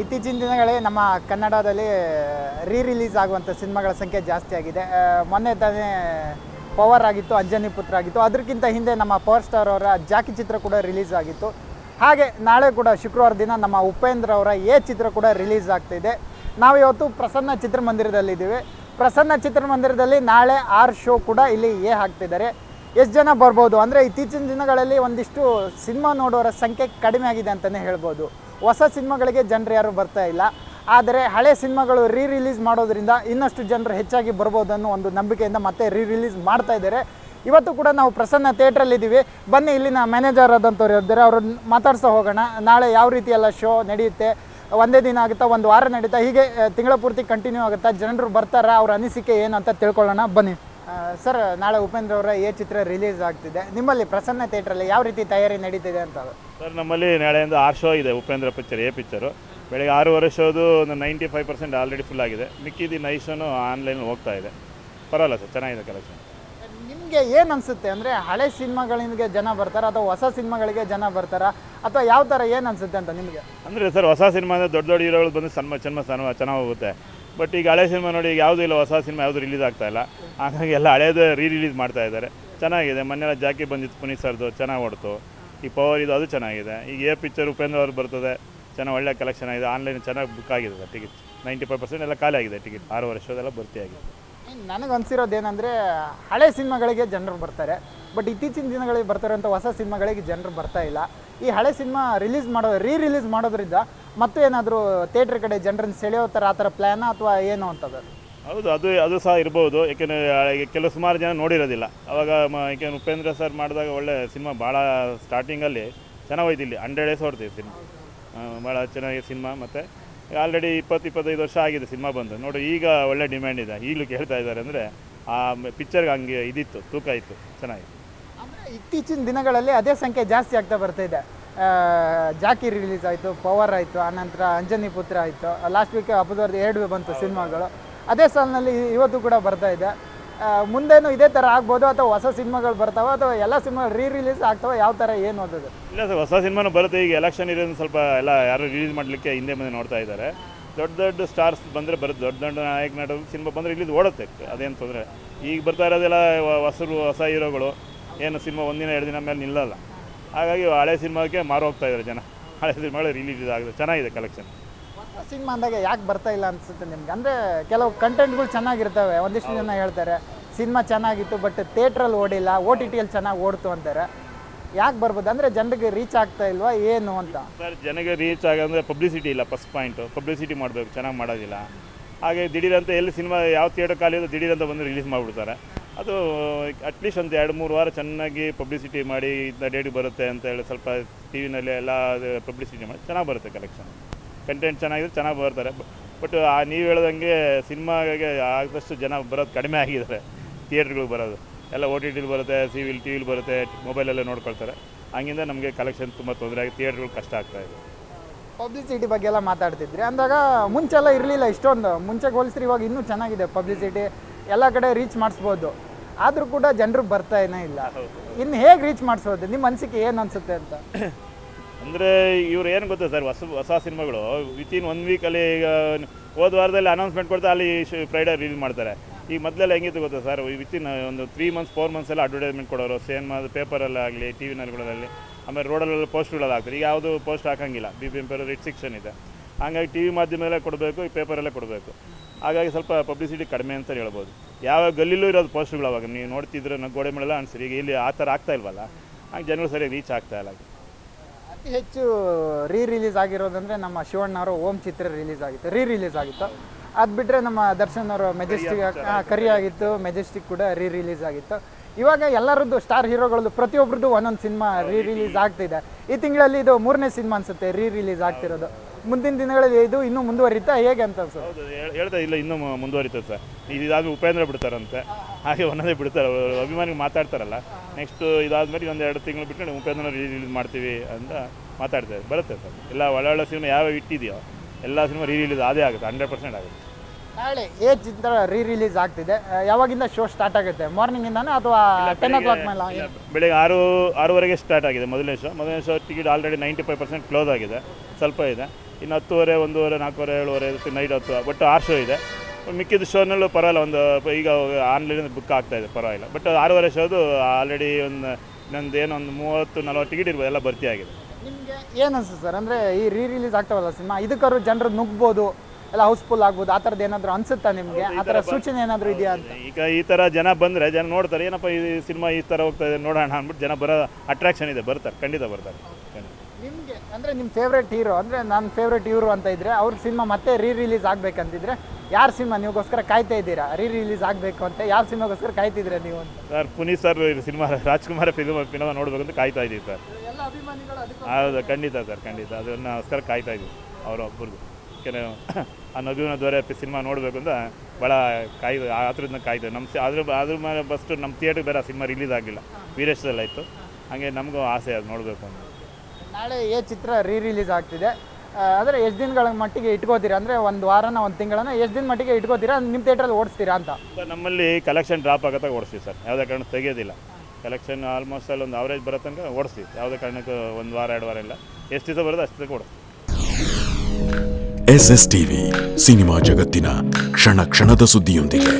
ಇತ್ತೀಚಿನ ದಿನಗಳಲ್ಲಿ ನಮ್ಮ ಕನ್ನಡದಲ್ಲಿ ರೀ ರಿಲೀಸ್ ಆಗುವಂಥ ಸಿನಿಮಾಗಳ ಸಂಖ್ಯೆ ಜಾಸ್ತಿ ಆಗಿದೆ. ಮೊನ್ನೆ ತಾನೇ ಪವರ್ ಆಗಿತ್ತು, ಅಂಜನಿ ಪುತ್ರ ಆಗಿತ್ತು. ಅದಕ್ಕಿಂತ ಹಿಂದೆ ನಮ್ಮ ಪವರ್ ಸ್ಟಾರ್ ಅವರ ಜಾಕಿ ಚಿತ್ರ ಕೂಡ ರಿಲೀಸ್ ಆಗಿತ್ತು. ಹಾಗೆ ನಾಳೆ ಕೂಡ ಶುಕ್ರವಾರ ದಿನ ನಮ್ಮ ಉಪೇಂದ್ರ ಅವರ ಎ ಚಿತ್ರ ಕೂಡ ರಿಲೀಸ್ ಆಗ್ತಿದೆ. ನಾವು ಇವತ್ತು ಪ್ರಸನ್ನ ಚಿತ್ರಮಂದಿರದಲ್ಲಿದ್ದೀವಿ ಪ್ರಸನ್ನ ಚಿತ್ರಮಂದಿರದಲ್ಲಿ ನಾಳೆ ಆರ್ ಶೋ ಕೂಡ ಇಲ್ಲಿ ಎ ಹಾಕ್ತಿದ್ದಾರೆ. ಎಷ್ಟು ಜನ ಬರ್ಬೋದು? ಅಂದರೆ ಇತ್ತೀಚಿನ ದಿನಗಳಲ್ಲಿ ಒಂದಿಷ್ಟು ಸಿನಿಮಾ ನೋಡೋರ ಸಂಖ್ಯೆ ಕಡಿಮೆ ಆಗಿದೆ ಅಂತಲೇ ಹೇಳ್ಬೋದು. ಹೊಸ ಸಿನಿಮಾಗಳಿಗೆ ಜನರು ಯಾರು ಬರ್ತಾ ಇಲ್ಲ. ಆದರೆ ಹಳೆ ಸಿನಿಮಾಗಳು ರೀ ರಿಲೀಸ್ ಮಾಡೋದ್ರಿಂದ ಇನ್ನಷ್ಟು ಜನರು ಹೆಚ್ಚಾಗಿ ಬರ್ಬೋದು ಅನ್ನೋ ಒಂದು ನಂಬಿಕೆಯಿಂದ ಮತ್ತೆ ರೀ ರಿಲೀಸ್ ಮಾಡ್ತಾ ಇದ್ದಾರೆ. ಇವತ್ತು ಕೂಡ ನಾವು ಪ್ರಸನ್ನ ಥಿಯೇಟ್ರಲ್ಲಿದ್ದೀವಿ ಬನ್ನಿ ಇಲ್ಲಿನ ಮ್ಯಾನೇಜರ್ ಆದಂಥವ್ರು ಇದ್ದಾರೆ. ಅವ್ರನ್ನ ಮಾತಾಡ್ಸೋ ಹೋಗೋಣ. ನಾಳೆ ಯಾವ ರೀತಿ ಎಲ್ಲ ಶೋ ನಡೆಯುತ್ತೆ? ಒಂದೇ ದಿನ ಆಗುತ್ತಾ? ಒಂದು ವಾರ ನಡೀತಾ? ಹೀಗೆ ತಿಂಗಳ ಪೂರ್ತಿ ಕಂಟಿನ್ಯೂ ಆಗುತ್ತಾ? ಜನರು ಬರ್ತಾರಾ? ಅವ್ರ ಅನಿಸಿಕೆ ಏನು ಅಂತ ತಿಳ್ಕೊಳ್ಳೋಣ. ಬನ್ನಿ. ಸರ್ ನಾಳೆ ಉಪೇಂದ್ರ ಅವರ ಎ ಚಿತ್ರ ರಿಲೀಸ್ ಆಗ್ತಿದೆ. ನಿಮ್ಮಲ್ಲಿ ಪ್ರಸನ್ನ ಥಿಯೇಟ್ರಲ್ಲಿ ಯಾವ ರೀತಿ ತಯಾರಿ ನಡೀತಿದೆ ಅಂತ? ಸರ್ ನಮ್ಮಲ್ಲಿ ನಾಳೆಯಿಂದ ಆರು ಶೋ ಇದೆ ಉಪೇಂದ್ರ ಪಿಕ್ಚರ್ ಎ ಪಿಕ್ಚರು ಬೆಳಗ್ಗೆ ಆರೂವರೆ ಶೋದು ಒಂದು ninety five percent already full ಆಗಿದೆ ಮಿಕ್ಕಿದ್ದು ಶೋನು ಆನ್ಲೈನ್ ಹೋಗ್ತಾ ಇದೆ. ಪರವಾಗಿಲ್ಲ ಸರ್ ಚೆನ್ನಾಗಿದೆ ಕಲೆಕ್ಷನ್ ನಿಮಗೆ ಏನು ಅನಿಸುತ್ತೆ ಅಂದರೆ ಹಳೆ ಸಿನಿಮಾಗಳಿಗೆ ಜನ ಬರ್ತಾರ ಅಥವಾ ಹೊಸ ಸಿನಿಮಾಗಳಿಗೆ ಜನ ಬರ್ತಾರಾ ಅಥವಾ ಯಾವ ಥರ ಏನು ಅನಿಸುತ್ತೆ ಅಂತ ನಿಮಗೆ? ಅಂದರೆ ಸರ್ ಹೊಸ ಸಿನಿಮಾ ಅಂದರೆ ದೊಡ್ಡ ದೊಡ್ಡ ಹೀರೋಗಳು ಬಂದು ಸನ್ಮ ಚೆನ್ನ ಸನ್ಮ ಚೆನ್ನಾಗಿ ಹೋಗುತ್ತೆ. ಬಟ್ ಈಗ ಹಳೆ ಸಿನಿಮಾ ನೋಡಿ ಈಗ ಯಾವುದೂ ಇಲ್ಲ, ಹೊಸ ಸಿನಿಮಾ ಯಾವುದು ರಿಲೀಸ್ ಆಗ್ತಾ ಇಲ್ಲ. ಹಾಗಾಗಿ ಎಲ್ಲ ಹಳೇದು ರೀ ರಿಲೀಸ್ ಮಾಡ್ತಾ ಇದ್ದಾರೆ. ಚೆನ್ನಾಗಿದೆ. ಮೊನ್ನೆಲ್ಲ ಜಾಕಿ ಬಂದಿತ್ತು ಪುನೀತ್ ಸರ್ದು. ಚೆನ್ನಾಗಿ ಓಡ್ತು ಈ ಪವರ್ ಇದು, ಅದು ಚೆನ್ನಾಗಿದೆ. ಈಗ ಎ ಪಿಕ್ಚರ್ ಉಪೇಂದ್ರ ಅವ್ರು ಬರ್ತದೆ. ಚೆನ್ನಾಗಿ ಒಳ್ಳೆ ಕಲೆಕ್ಷನ್ ಆಗಿದೆ. ಆನ್ಲೈನ್ ಚೆನ್ನಾಗಿ ಬುಕ್ ಆಗಿದೆ ಟಿಕೆಟ್ ನೈಂಟಿ ಫೈವ್ ಪರ್ಸೆಂಟ್ ಎಲ್ಲ ಖಾಲಿ ಆಗಿದೆ ಟಿಕೆಟ್ ಆರು ವರ್ಷದೆಲ್ಲ ಭರ್ತಿ ಆಗಿದೆ. ನನಗೆ ಅನ್ಸಿರೋದು ಏನಂದರೆ, ಹಳೆ ಸಿನಿಮಾಗಳಿಗೆ ಜನರು ಬರ್ತಾರೆ. ಬಟ್ ಇತ್ತೀಚಿನ ದಿನಗಳಿಗೆ ಬರ್ತಾರಂಥ ಹೊಸ ಸಿನಿಮಾಗಳಿಗೆ ಜನರು ಬರ್ತಾ ಇಲ್ಲ. ಈ ಹಳೆ ಸಿನಿಮಾ ರಿಲೀಸ್ ಮಾಡೋ ರೀ ರಿಲೀಸ್ ಮಾಡೋದ್ರಿಂದ ಮತ್ತೆ ಏನಾದರೂ ಥಿಯೇಟರ್ ಕಡೆ ಜನರನ್ನು ಸೆಳೆಯೋ ಥರ ಆ ಥರ ಪ್ಲ್ಯಾನ ಅಥವಾ ಏನು ಅಂತದ್ದು? ಹೌದು ಅದು ಅದು ಸಹ ಇರ್ಬೋದು. ಏಕೆಂದರೆ ಈಗ ಕೆಲವು ಸುಮಾರು ಜನ ನೋಡಿರೋದಿಲ್ಲ. ಅವಾಗ ಮ ಯಾಕೆಂದ್ರೆ ಉಪೇಂದ್ರ ಸರ್ ಮಾಡಿದಾಗ ಒಳ್ಳೆ ಸಿನಿಮಾ ಭಾಳ ಸ್ಟಾರ್ಟಿಂಗಲ್ಲಿ ಚೆನ್ನಾಗೋಯ್ತು ಇಲ್ಲಿ ಹಂಡ್ರೆಡ್ ಡೇಸ್ ಹೊಡ್ತೀವಿ ಸಿನಿಮಾ ಭಾಳ ಚೆನ್ನಾಗಿ ಸಿನಿಮಾ ಮತ್ತು ಆಲ್ರೆಡಿ ಇಪ್ಪತ್ತು ಇಪ್ಪತ್ತೈದು ವರ್ಷ ಆಗಿದೆ ಸಿನಿಮಾ ಬಂದು. ನೋಡಿ ಈಗ ಒಳ್ಳೆ ಡಿಮ್ಯಾಂಡ್ ಇದೆ. ಈಗಲೂ ಕೇಳ್ತಾ ಇದ್ದಾರೆ ಅಂದರೆ ಆ ಪಿಕ್ಚರ್ಗೆ ಹಂಗೆ ಇದಿತ್ತು ತೂಕ ಇತ್ತು ಚೆನ್ನಾಗಿತ್ತು. ಅಂದರೆ ಇತ್ತೀಚಿನ ದಿನಗಳಲ್ಲಿ ಅದೇ ಸಂಖ್ಯೆ ಜಾಸ್ತಿ ಆಗ್ತಾ ಬರ್ತಾ ಇದೆ ಜಾಕಿ ರಿಲೀಸ್ ಆಯಿತು, ಪವರ್ ಆಯಿತು, ಆನಂತರ ಅಂಜನಿ ಪುತ್ರ ಆಯಿತು. ಲಾಸ್ಟ್ ವೀಕ್ ಹಬ್ಬದವ್ರದ್ದು ಎರಡು ಬಂತು ಸಿನಿಮಾಗಳು. ಅದೇ ಸಾಲಿನಲ್ಲಿ ಇವತ್ತು ಕೂಡ ಬರ್ತಾ ಇದೆ. ಮುಂದೇನು ಇದೇ ಥರ ಆಗ್ಬೋದು ಅಥವಾ ಹೊಸ ಸಿನಿಮಾಗಳು ಬರ್ತಾವೆ ಅಥವಾ ಎಲ್ಲ ಸಿನಿಮಾಗಳು ರೀ ರಿಲೀಸ್ ಆಗ್ತಾವೆ, ಯಾವ ಥರ ಏನು ಓದೋದು ಇಲ್ಲ ಸರ್, ಹೊಸ ಸಿನಿಮಾನು ಬರುತ್ತೆ. ಈಗ ಎಲೆಕ್ಷನ್ ಇರೋದು ಸ್ವಲ್ಪ ಎಲ್ಲ ಯಾರು ರಿಲೀಸ್ ಮಾಡಲಿಕ್ಕೆ ಹಿಂದೆ ಮುಂದೆ ನೋಡ್ತಾ ಇದ್ದಾರೆ. ದೊಡ್ಡ ದೊಡ್ಡ ಸ್ಟಾರ್ಸ್ ಬಂದರೆ ಬರುತ್ತೆ. ದೊಡ್ಡ ದೊಡ್ಡ ನಾಯಕ ನಟರು ಸಿನಿಮಾ ಬಂದರೆ ಇಲ್ಲಿ ಓಡುತ್ತೆ. ಅದೇನು ತೊಂದರೆ ಈಗ ಬರ್ತಾ ಇರೋದೆಲ್ಲ ಹೊಸರು, ಹೊಸ ಹೀರೋಗಳು ಏನು ಸಿನಿಮಾ ಒಂದಿನ, ಎರಡು ದಿನ ಮೇಲೆ ನಿಲ್ಲಲ್ಲ. ಹಾಗಾಗಿ ಹಳೆ ಸಿನಿಮಾಕ್ಕೆ ಮಾರು ಹೋಗ್ತಾ ಇದ್ದಾರೆ ಜನ. ಹಳೆ ಸಿನಿಮಾಗಳು ರಿಲೀಸ್ ಆಗಿದೆ ಚೆನ್ನಾಗಿದೆ ಕಲೆಕ್ಷನ್ ಸಿನಿಮಾ ಅಂದಾಗ ಯಾಕೆ ಬರ್ತಾ ಇಲ್ಲ ಅನ್ಸುತ್ತೆ ನಿಮ್ಗೆ? ಅಂದರೆ ಕೆಲವು ಕಂಟೆಂಟ್ಗಳು ಚೆನ್ನಾಗಿರ್ತವೆ. ಒಂದಿಷ್ಟು ಜನ ಹೇಳ್ತಾರೆ ಸಿನಿಮಾ ಚೆನ್ನಾಗಿತ್ತು ಬಟ್ ಥಿಯೇಟ್ರಲ್ಲಿ ಓಡಿಲ್ಲ ಓ ಟಿ ಟಿಯಲ್ಲಿ ಚೆನ್ನಾಗಿ ಓಡ್ತು ಅಂತಾರೆ. ಯಾಕೆ ಬರ್ಬೋದು? ಅಂದರೆ ಜನರಿಗೆ ರೀಚ್ ಆಗ್ತಾ ಇಲ್ವಾ ಏನು ಅಂತ? ಸರ್ ಜನಗೆ ರೀಚ್ ಆಗಂದ್ರೆ ಪಬ್ಲಿಸಿಟಿ ಇಲ್ಲ ಫಸ್ಟ್ ಪಾಯಿಂಟು ಪಬ್ಲಿಸಿಟಿ ಮಾಡಬೇಕು ಚೆನ್ನಾಗಿ ಮಾಡೋದಿಲ್ಲ. ಹಾಗೆ ದಿಢೀರಂತ ಎಲ್ಲಿ ಸಿನಿಮಾ ಯಾವ ಥಿಯೇಟರ್ ಖಾಲಿ ಇದೆ ದಿಢೀರಂತ ಬಂದು ರಿಲೀಸ್ ಮಾಡಿಬಿಡ್ತಾರೆ. ಅದು ಅಟ್ಲೀಸ್ಟ್ ಒಂದು ಎರಡು ಮೂರು ವಾರ ಚೆನ್ನಾಗಿ ಪಬ್ಲಿಸಿಟಿ ಮಾಡಿ ಇಂಥ ಡೇಟಿಗೆ ಬರುತ್ತೆ ಅಂತ ಹೇಳಿ ಸ್ವಲ್ಪ ಟಿ ವಿನಲ್ಲಿ ಎಲ್ಲ ಪಬ್ಲಿಸಿಟಿ ಮಾಡಿ, ಚೆನ್ನಾಗಿ ಬರುತ್ತೆ ಕಲೆಕ್ಷನ್ ಕಂಟೆಂಟ್ ಚೆನ್ನಾಗಿದ್ರೆ ಚೆನ್ನಾಗಿ ಬರ್ತಾರೆ. ಬಟ್ ಆ, ನೀವು ಹೇಳ್ದಂಗೆ ಸಿನಿಮಾಗೆ ಆದಷ್ಟು ಜನ ಬರೋದು ಕಡಿಮೆ ಆಗಿದ್ದಾರೆ. ಥಿಯೇಟ್ರ್ಗಳಿಗೆ ಬರೋದು. ಎಲ್ಲ ಓ ಟಿ ಟಿಲಿ ಬರುತ್ತೆ ಸಿ ವಿಲ್ ಟಿ ವಿಲಿ ಬರುತ್ತೆ ಮೊಬೈಲಲ್ಲೇ ನೋಡ್ಕೊಳ್ತಾರೆ. ಹಂಗಿಂದ ನಮಗೆ ಕಲೆಕ್ಷನ್ ತುಂಬ ತೊಂದರೆ ಆಗಿ ಥಿಯೇಟ್ರ್ಗಳು ಕಷ್ಟ ಆಗ್ತಾ ಇದೆ. ಪಬ್ಲಿಸಿಟಿ ಬಗ್ಗೆ ಎಲ್ಲ ಮಾತಾಡ್ತಿದ್ರಿ. ಅಂದಾಗ ಮುಂಚೆಲ್ಲ ಇರಲಿಲ್ಲ ಇಷ್ಟೊಂದು. ಮುಂಚೆಗೆ ಹೋಲಿಸ್ರಿ, ಇವಾಗ ಇನ್ನೂ ಚೆನ್ನಾಗಿದೆ ಪಬ್ಲಿಸಿಟಿ ಎಲ್ಲ ಕಡೆ ರೀಚ್ ಮಾಡಿಸ್ಬೋದು. ಆದರೂ ಕೂಡ ಜನರು ಏನೋ ಇಲ್ಲ. ಇನ್ನು ಹೇಗೆ ರೀಚ್ ಮಾಡಿಸೋದು? ನಿಮ್ಮ ಅನಿಸಿಕೆ ಏನು ಅನಿಸುತ್ತೆ ಅಂತ? ಅಂದರೆ ಇವ್ರು ಏನು ಗೊತ್ತಾ ಸರ್, ಹೊಸ ಹೊಸ ಸಿನಿಮಾಗಳು. ವಿತಿನ್ ಒನ್ ವೀಕಲ್ಲಿ ಈಗ ಹೋದ ವಾರದಲ್ಲಿ ಅನೌನ್ಸ್ಮೆಂಟ್ ಕೊಡ್ತಾ ಅಲ್ಲಿ ಫ್ರೈಡೇ ರಿಲೀಸ್ ಮಾಡ್ತಾರೆ. ಈಗ ಮೊದಲೆಲ್ಲ ಹೆಂಗಿತ್ತು ಗೊತ್ತಾ ಸರ್ ವಿತಿನ್ ಒಂದು ತ್ರೀ ಮಂತ್ಸ್ ಫೋರ್ ಮಂತ್ಸ್ ಎಲ್ಲ ಅಡ್ವರ್ಟೈಸ್ಮೆಂಟ್ ಕೊಡೋರು ಸಿನಿಮಾ ಪೇಪರಲ್ಲಾಗಲಿ ಟಿ ವಿನಲ್ಗಳಲ್ಲಿ ಆಮೇಲೆ ರೋಡಲ್ಲೆಲ್ಲ ಪೋಸ್ಟ್ಗಳೆಲ್ಲ ಹಾಕ್ತಾರೆ. ಈಗ ಯಾವುದು post ಹಾಕೋಂಗಿಲ್ಲ. B B M P restriction ಇದೆ. ಹಾಗಾಗಿ ಟಿ ವಿ ಮಾಧ್ಯಮದಲ್ಲೇ ಕೊಡಬೇಕು, ಈ ಪೇಪರಲ್ಲೇ ಕೊಡಬೇಕು. ಹಾಗಾಗಿ ಸ್ವಲ್ಪ ಪಬ್ಲಿಸಿಟಿ ಕಡಿಮೆ ಅಂತ ಹೇಳ್ಬೋದು. ಯಾವ ಗಲ್ಲಿಲೂ ಇರೋದು ಪೋಸ್ಟ್ಗಳು ಅವಾಗ. ನೀವು ನೋಡ್ತಿದ್ರೆ ನಾವು ಗೋಡೆ ಮೇಲೆಲ್ಲ ಅನ್ಸರಿ. ಈಗ ಇಲ್ಲಿ ಆ ಥರ ಆಗ್ತಾ ಇಲ್ವಲ್ಲ? ಹಂಗೆ ಜನಗಳು ಸರಿಯಾಗಿ ರೀಚ್ ಆಗ್ತಾ ಇಲ್ಲ ಅತಿ ಹೆಚ್ಚು ರೀ ರಿಲೀಸ್ ಆಗಿರೋದಂದ್ರೆ ನಮ್ಮ ಶಿವಣ್ಣವರು ಓಂ ಚಿತ್ರ ರಿಲೀಸ್ ಆಗಿತ್ತು. ರೀ ರಿಲೀಸ್ ಆಗಿತ್ತು. ಅದು ಬಿಟ್ಟರೆ ನಮ್ಮ ದರ್ಶನ್ ಅವರು ಮೆಜೆಸ್ಟಿಕ್ ಕರಿ ಆಗಿತ್ತು ಮೆಜೆಸ್ಟಿಕ್ ಕೂಡ ರೀ ರಿಲೀಸ್ ಆಗಿತ್ತು. ಇವಾಗ ಎಲ್ಲರದ್ದು ಸ್ಟಾರ್ ಹೀರೋಗಳದ್ದು ಪ್ರತಿಯೊಬ್ಬರದ್ದು ಒಂದೊಂದು ಸಿನಿಮಾ ರೀ ರಿಲೀಸ್ ಆಗ್ತಿದೆ. ಈ ತಿಂಗಳಲ್ಲಿ ಇದು ಮೂರನೇ ಸಿನಿಮಾ ಅನ್ಸುತ್ತೆ. ರೀ ರಿಲೀಸ್ ಆಗ್ತಿರೋದು. ಮುಂದಿನ ದಿನಗಳಲ್ಲಿ ಇದು ಇನ್ನೂ ಮುಂದುವರಿತಾ ಹೇಗೆ ಅಂತ ಸರ್? ಹೌದು ಹೇಳ್- ಹೇಳ್ತಾ ಇಲ್ಲ ಇನ್ನೂ ಮು- ಮುಂದುವರಿತದೆ ಸರ್. ಇದಾದ್ಮೇಲೆ ಉಪೇಂದ್ರ ಬಿಡ್ತಾರಂತೆ. ಹಾಗೆ ಒಂದೇ ಬಿಡ್ತಾರೆ ಅವ್ರು ಅಭಿಮಾನಿಗಳು ಮಾತಾಡ್ತಾರಲ್ಲ. ನೆಕ್ಸ್ಟ್ ಇದಾದ್ಮೇಲೆ ಒಂದು ಎರಡು ತಿಂಗಳು ಬಿಟ್ಕೊಂಡು ಉಪೇಂದ್ರ ರಿಲೀಸ್ ಮಾಡ್ತೀವಿ ಅಂತ ಮಾತಾಡ್ತಾರೆ ಬರುತ್ತೆ ಸರ್. ಎಲ್ಲ ಒಳ್ಳೊಳ್ಳೆ ಸಿನಿಮಾ ಯಾವ ಇಟ್ಟಿದೆಯೋ ಎಲ್ಲ ಸಿನಿಮಾ ರೀ ರಿಲೀಸ್ ಅದೇ ಆಗುತ್ತೆ ಹಂಡ್ರೆಡ್ ಪರ್ಸೆಂಟ್ ಆಗುತ್ತೆ. ನಾಳೆ ಏ ಚಿತ್ರ ರೀ ರಿಲೀಸ್ ಆಗ್ತಿದೆ. ಆ, ಯಾವಾಗಿಂದ ಶೋ ಸ್ಟಾರ್ಟ್ ಆಗುತ್ತೆ? ಮಾರ್ನಿಂಗಿಂದಾನ ಅಥವಾ ಟೆನ್ ಓ ಕ್ಲಾಕ್ ಮೇಲೆ ಇಲ್ಲ, ಬೆಳಿಗ್ಗೆ ಆರು ಆರೂವರೆಗೆ ಸ್ಟಾರ್ಟ್ ಆಗಿದೆ ಮೊದಲನೇ ಶೋ ಮೊದಲನೇ show ticket already ninety five percent close ಆಗಿದೆ. ಸ್ವಲ್ಪ ಇದೆ. ಇನ್ನು ಹತ್ತುವರೆ ಒಂದೂವರೆ ನಾಲ್ಕೂವರೆ ಏಳುವರೆ ನೈಟ್ ಹತ್ತು. ಬಟ್ ಆರು ಶೋ ಇದೆ. ಮಿಕ್ಕಿದ ಶೋನಲ್ಲೂ ಪರವಾಗಿಲ್ಲ. ಒಂದು ಈಗ ಆನ್ಲೈನ್ ಬುಕ್ ಆಗ್ತಾ ಇದೆ ಪರವಾಗಿಲ್ಲ. ಬಟ್ ಆರೂವರೆ ಶೋದು ಆಲ್ರೆಡಿ ಒಂದು ನಂದು ಏನೋ ಒಂದು ಮೂವತ್ತು ನಲ್ವತ್ತು ಟಿಕೆಟ್ ಇರ್ಬೋದು. ಎಲ್ಲ ಭರ್ತಿ ಆಗಿದೆ. ನಿಮಗೆ ಏನು ಅನ್ಸುತ್ತೆ ಸರ್? ಅಂದರೆ ಈ ರೀ ರಿಲೀಸ್ ಆಗ್ತಾವಲ್ಲ ಸಿನಿಮಾ ಇದಕ್ಕಾದ್ರು ಜನರು ನುಗ್ಬೋದು ಎಲ್ಲ ಹೌಸ್ಫುಲ್ ಆಗ್ಬೋದು ಆ ಥರದ್ದು ಏನಾದರೂ ಅನ್ಸುತ್ತಾ ನಿಮಗೆ? ಆ ಥರ ಸೂಚನೆ ಏನಾದರೂ ಇದೆಯಾ ಅಂತ? ಈಗ ಈ ಥರ ಜನ ಬಂದರೆ ಜನ ನೋಡ್ತಾರೆ ಏನಪ್ಪ ಈ ಸಿನಿಮಾ ಈ ಥರ ಹೋಗ್ತಾ ಇದೆ ನೋಡೋಣ ಅಂದ್ಬಿಟ್ಟು ಜನ ಬರೋ ಅಟ್ರಾಕ್ಷನ್ ಇದೆ ಬರ್ತಾರೆ ಖಂಡಿತ ಬರ್ತಾರೆ. ನಿಮಗೆ ಅಂದರೆ ನಿಮ್ಮ ಫೇವ್ರೆಟ್ ಹೀರೋ ಅಂದರೆ ನನ್ನ ಫೇವ್ರೆಟ್ ಇವರು ಅಂತ ಇದ್ದರೆ ಅವ್ರ ಸಿನಿಮಾ ಮತ್ತೆ ರೀ ರಿಲೀಸ್ ಆಗಬೇಕಂತಿದ್ರೆ ಯಾರ ಸಿನಿಮಾ ನೀವುಗೋಸ್ಕರ ಕಾಯ್ತಾ ಇದ್ದೀರಾ? ರೀ ರಿಲೀಸ್ ಆಗಬೇಕು ಅಂತ ಯಾವ ಸಿನಿಮಾಗೋಸ್ಕರ ಕಾಯ್ತಿದ್ದೀರಾ ನೀವು ಅಂತ? ಸರ್ ಪುನೀತ್ ಸರ್ ಇದು ಸಿನಿಮಾ ರಾಜ್ಕುಮಾರ್ ಫಿಲ್ಮ್ ಸಿನಿಮಾ ನೋಡಬೇಕು ಅಂತ ಕಾಯ್ತಾ ಇದ್ದೀವಿ ಸರ್. ಎಲ್ಲ ಅಭಿಮಾನಿಗಳು ಅದಕ್ಕೆ ಹೌದು ಖಂಡಿತ ಸರ್ ಖಂಡಿತ. ಅದನ್ನೋಸ್ಕರ ಕಾಯ್ತಾ ಇದ್ದೀವಿ ಅವರು ಒಬ್ಬರದು ಕೆಲವು ಆ ನಗುವಿನ ದೊರೆ ಸಿನಿಮಾ ನೋಡಬೇಕು ಅಂತ ಭಾಳ ಕಾಯ್ದು ಆ ಥರದಿಂದ ಕಾಯ್ದು ನಮ್ಮ ಸಿ- ಅದ್ರ ಅದ್ರ ಮೇಲೆ ಫಸ್ಟು ನಮ್ಮ ಥಿಯೇಟ್ರಿಗೆ ಬೇರೆ ಸಿನಿಮಾ ರಿಲೀಸ್ ಆಗಿಲ್ಲ. ವೀರೇಶದಲ್ಲಿ ಆಯಿತು ಹಾಗೆ ನಮಗೂ ಆಸೆ ಅದು ನೋಡಬೇಕು ಅಂತ. ನಾಳೆ ಏ ಚಿತ್ರ ರೀ ರಿಲೀಸ್ ಆಗ್ತಿದೆ ಆದರೆ ಎಷ್ಟು ದಿನಗಳ ಮಟ್ಟಿಗೆ ಇಟ್ಕೋತೀರಾ? ಅಂದರೆ ಒಂದು ವಾರನ ಒಂದು ತಿಂಗಳನ್ನ ಎಷ್ಟು ದಿನ ಮಟ್ಟಿಗೆ ಇಟ್ಕೋತೀರಾ? ನಿಮ್ಮ ಥಿಯೇಟ್ರಲ್ಲಿ ಓಡಿಸ್ತೀರಾ ಅಂತ. ಸರ್ ನಮ್ಮಲ್ಲಿ ಕಲೆಕ್ಷನ್ ಡ್ರಾಪ್ ಆಗತ್ತೆ ಓಡಿಸ್ತೀವಿ ಸರ್. ಯಾವುದೇ ಕಾರಣ ತೆಗೆಯೋದಿಲ್ಲ. ಕಲೆಕ್ಷನ್ ಆಲ್ಮೋಸ್ಟ್ ಅಲ್ಲಿ ಒಂದು ಅವರೇಜ್ ಬರೋ ತನಕ ಓಡಿಸ್ತೀವಿ. ಯಾವುದೇ ಕಾರಣಕ್ಕೂ ಒಂದು ವಾರ ಎರಡು ವಾರ ಇಲ್ಲ. ಎಷ್ಟು ದಿವಸ ಬರೋದು ಅಷ್ಟು ಓಡಿಸ್ತೀವಿ. ಎಸ್ ಎಸ್ ಟಿವಿ ಸಿನಿಮಾ ಜಗತ್ತಿನ ಕ್ಷಣ ಕ್ಷಣದ ಸುದ್ದಿಯೊಂದಿಗೆ.